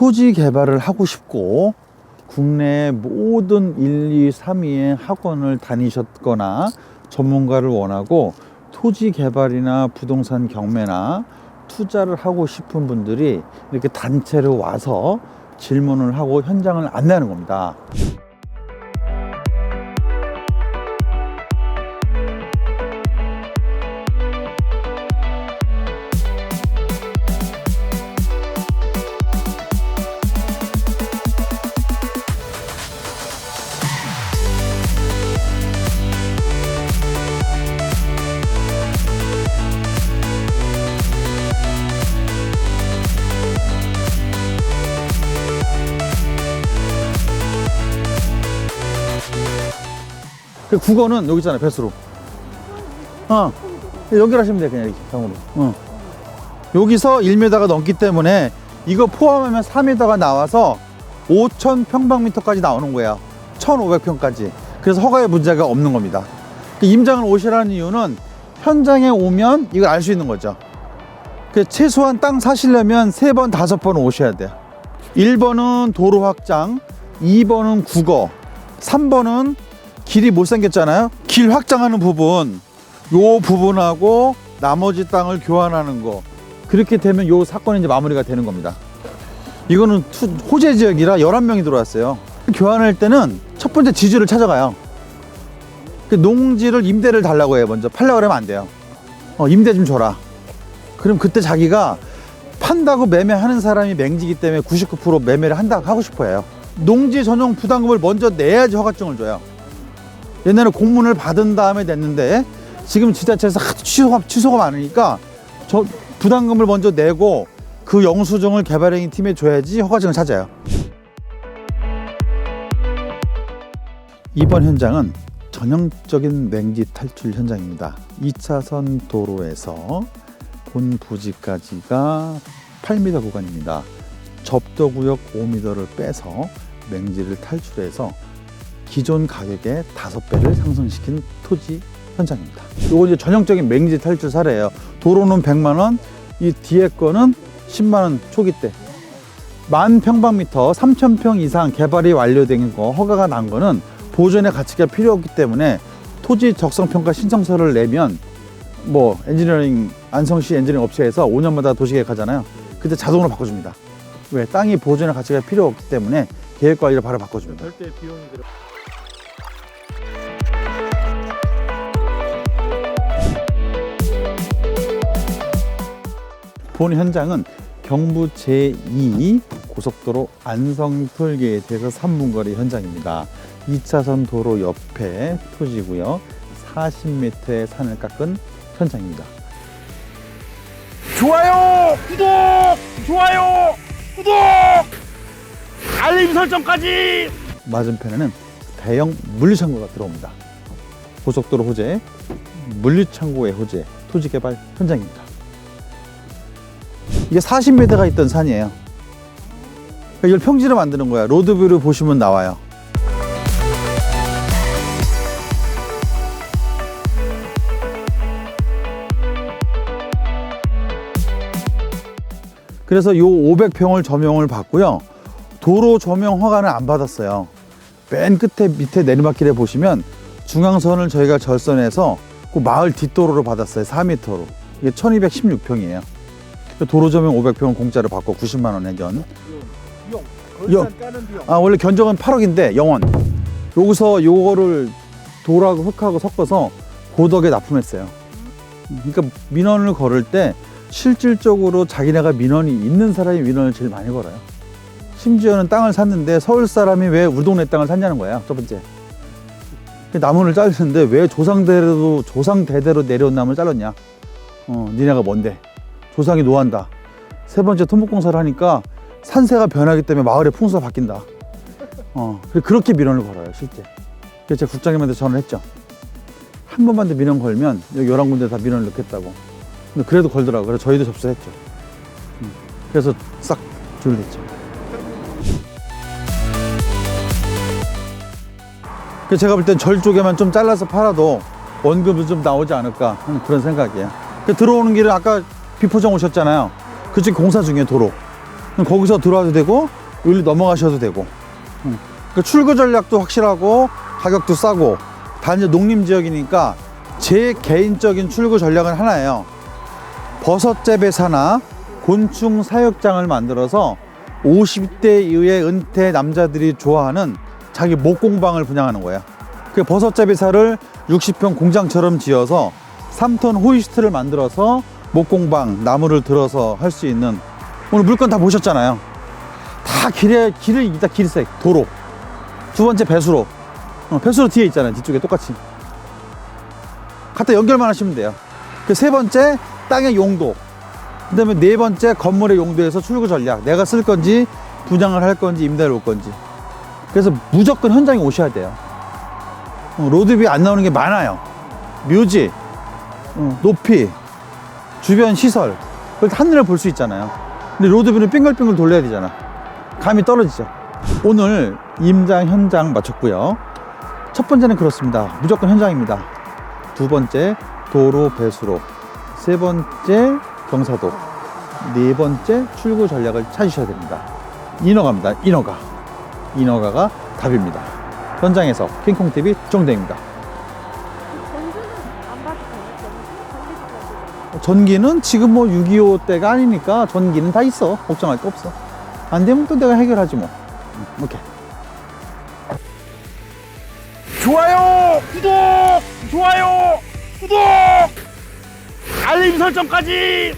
토지 개발을 하고 싶고 국내 모든 1, 2, 3위의 학원을 다니셨거나 전문가를 원하고 토지 개발이나 부동산 경매나 투자를 하고 싶은 분들이 이렇게 단체로 와서 질문을 하고 현장을 안내하는 겁니다. 국어는 여기 있잖아요, 배수로. 어, 연결하시면 돼, 그냥 이렇게 강으로. 어. 여기서 1m가 넘기 때문에 이거 포함하면 4m가 나와서 5,000 평방미터까지 나오는 거예요. 1,500평까지. 그래서 허가에 문제가 없는 겁니다. 그 임장을 오시라는 이유는 현장에 오면 이걸 알 수 있는 거죠. 그 최소한 땅 사시려면 세 번, 다섯 번 오셔야 돼요. 1번은 도로 확장, 2번은 국어, 3번은 길이 못생겼잖아요. 길 확장하는 부분, 요 부분하고 나머지 땅을 교환하는 거. 그렇게 되면 요 사건이 이제 마무리가 되는 겁니다. 이거는 투- 호재 지역이라 11명이 들어왔어요. 교환할 때는 첫 번째 지주를 찾아가요. 그 농지를 임대를 달라고 해요, 먼저. 팔려고 그러면 안 돼요. 어, 임대 좀 줘라. 그럼 그때 자기가 판다고 매매하는 사람이 맹지기 때문에 99% 매매를 한다고 하고 싶어 해요. 농지 전용 부담금을 먼저 내야지 허가증을 줘요. 옛날에 공문을 받은 다음에 냈는데 지금 지자체에서 하도 취소가, 취소가 많으니까 저 부담금을 먼저 내고 그 영수증을 개발행위 팀에 줘야지 허가증을 찾아요. 이번 현장은 전형적인 맹지 탈출 현장입니다. 2차선 도로에서 본 부지까지가 8m 구간입니다. 접도구역 5m를 빼서 맹지를 탈출해서 기존 가격의 5배를 상승시킨 토지 현장입니다. 이거 이제 전형적인 맹지 탈출 사례예요. 도로는 100만 원, 이 뒤에 거는 10만 원 초기 때. 만 평방미터 3천 평 이상 개발이 완료된 거 허가가 난 거는 보존의 가치가 필요 없기 때문에 토지 적성 평가 신청서를 내면 뭐 엔지니어링 안성시 엔지니어링 업체에서 5년마다 도시계획 하잖아요. 그때 자동으로 바꿔줍니다. 왜 땅이 보존의 가치가 필요 없기 때문에 계획 관리를 바로 바꿔줍니다. 본 현장은 경부 제2 고속도로 안성톨게이트에서 3분 거리 현장입니다. 2차선 도로 옆에 토지고요. 40m의 산을 깎은 현장입니다. 좋아요, 구독, 좋아요, 구독, 알림 설정까지. 맞은편에는 대형 물류창고가 들어옵니다. 고속도로 호재, 물류창고의 호재, 토지개발 현장입니다. 이게 40m가 있던 산이에요. 그러니까 이걸 평지로 만드는 거야. 로드뷰를 보시면 나와요. 그래서 요 500평을 점용을 받고요. 도로 조명 허가는 안 받았어요. 맨 끝에 밑에 내리막길에 보시면 중앙선을 저희가 절선해서 그 마을 뒷도로로 받았어요. 4m로. 이게 1216평이에요. 도로 조명 500평은 공짜로 받고 90만 원 해견. 비용, 까는. 아 원래 견적은 8억인데 영원. 여기서 요거를 돌하고 흙하고 섞어서 보덕에 납품했어요. 그러니까 민원을 걸을 때 실질적으로 자기네가 민원이 있는 사람이 민원을 제일 많이 걸어요. 심지어는 땅을 샀는데 서울 사람이 왜 우리 동네 땅을 샀냐는 거야. 첫 번째. 그 나무를 자르는데 왜 조상대로 조상 대대로 내려온 나무를 잘랐냐? 어, 니네가 뭔데? 조상이 노한다. 세 번째 토목공사를 하니까 산세가 변하기 때문에 마을의 풍수가 바뀐다. 어, 그렇게 민원을 걸어요, 실제. 그래서 제가 국장님한테 전화를 했죠. 한 번만 더 민원 걸면 여기 11군데 다 민원을 넣겠다고. 근데 그래도 걸더라고요. 그래서 저희도 접수했죠. 음, 그래서 싹 조율됐죠. 그래서 제가 볼 땐 절 쪽에만 좀 잘라서 팔아도 원금도 좀 나오지 않을까 하는 그런 생각이에요. 그 들어오는 길은 아까 비포장 오셨잖아요. 그쪽 공사 중이에요, 도로. 거기서 들어와도 되고 여기로 넘어가셔도 되고 음. 그 출구 전략도 확실하고 가격도 싸고 단지 농림 지역이니까 제 개인적인 출구 전략은 하나예요. 버섯 재배사나 곤충 사육장을 만들어서 50대 이후의 은퇴 남자들이 좋아하는 자기 목공방을 분양하는 거야. 그 버섯 재배사를 60평 공장처럼 지어서 3톤 호이스트를 만들어서 목공방 나무를 들어서 할 수 있는 오늘 물건 다 보셨잖아요. 다 길에 길을 이다 길색 도로. 두 번째 배수로. 어, 배수로 뒤에 있잖아요. 뒤쪽에 똑같이. 갖다 연결만 하시면 돼요. 그 세 번째 땅의 용도. 그 다음에 네 번째 건물의 용도에서 출구 전략. 내가 쓸 건지 분양을 할 건지 임대를 올 건지. 그래서 무조건 현장에 오셔야 돼요. 어, 로드뷰 안 나오는 게 많아요. 묘지, 어, 높이, 주변 시설. 그걸 다 한눈에 볼수 있잖아요. 근데 로드뷰는 빙글빙글 돌려야 되잖아. 감이 떨어지죠. 오늘 임장 현장 마쳤고요. 첫 번째는 그렇습니다. 무조건 현장입니다. 두 번째 도로 배수로. 세 번째 경사도. 네 번째 출구 전략을 찾으셔야 됩니다. 인허가입니다. 인허가. 인허가가 답입니다. 현장에서 킹콩TV 정대입니다. 전기는 지금 뭐 6.25 때가 아니니까 전기는 다 있어. 걱정할 거 없어. 안 되면 또 내가 해결하지 뭐. 음, 오케이. 좋아요, 구독, 좋아요, 구독, 알림 설정까지